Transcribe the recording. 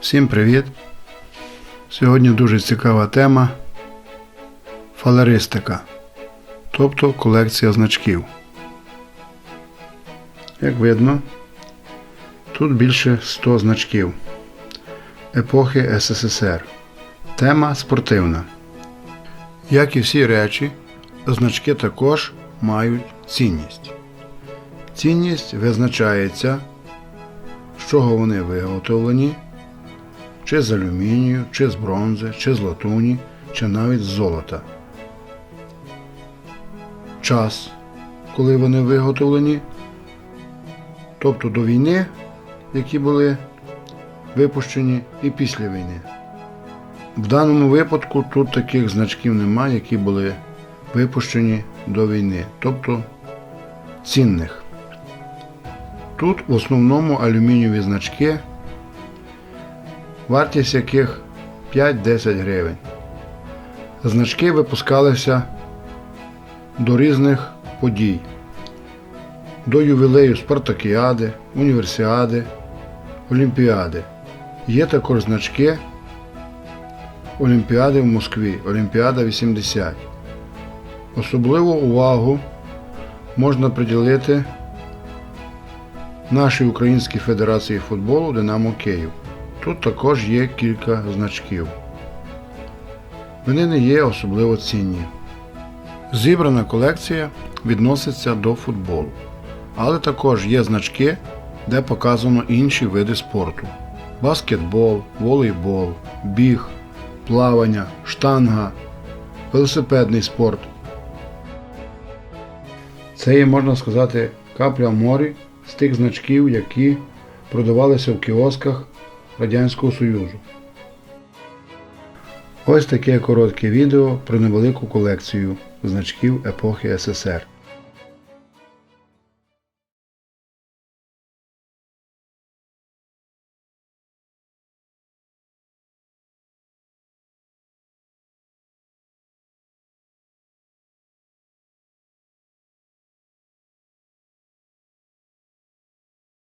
Всім привіт! Сьогодні дуже цікава тема фалеристика, тобто колекція значків. Як видно, тут більше 100 значків епохи СССР. Тема спортивна. Як і всі речі, значки також мають цінність. Цінність визначається, з чого вони виготовлені, чи з алюмінію, чи з бронзи, чи з латуні, чи навіть з золота. Час, коли вони виготовлені, тобто до війни, які були випущені, і після війни. В даному випадку тут таких значків немає, які були випущені до війни, тобто цінних. Тут в основному алюмінієві значки, вартість яких 5-10 гривень. Значки випускалися до різних подій, до ювілею Спартакіади, Універсіади, Олімпіади. Є також значки Олімпіади в Москві, Олімпіада 80. Особливу увагу можна приділити нашій Українській Федерації футболу Динамо Київ. Тут також є кілька значків. Вони не є особливо цінні. Зібрана колекція відноситься до футболу, але також є значки, де показано інші види спорту: баскетбол, волейбол, біг, плавання, штанга, велосипедний спорт. Це є, можна сказати, капля в морі з тих значків, які продавалися в кіосках Радянського Союзу. Ось таке коротке відео про невелику колекцію значків епохи СССР.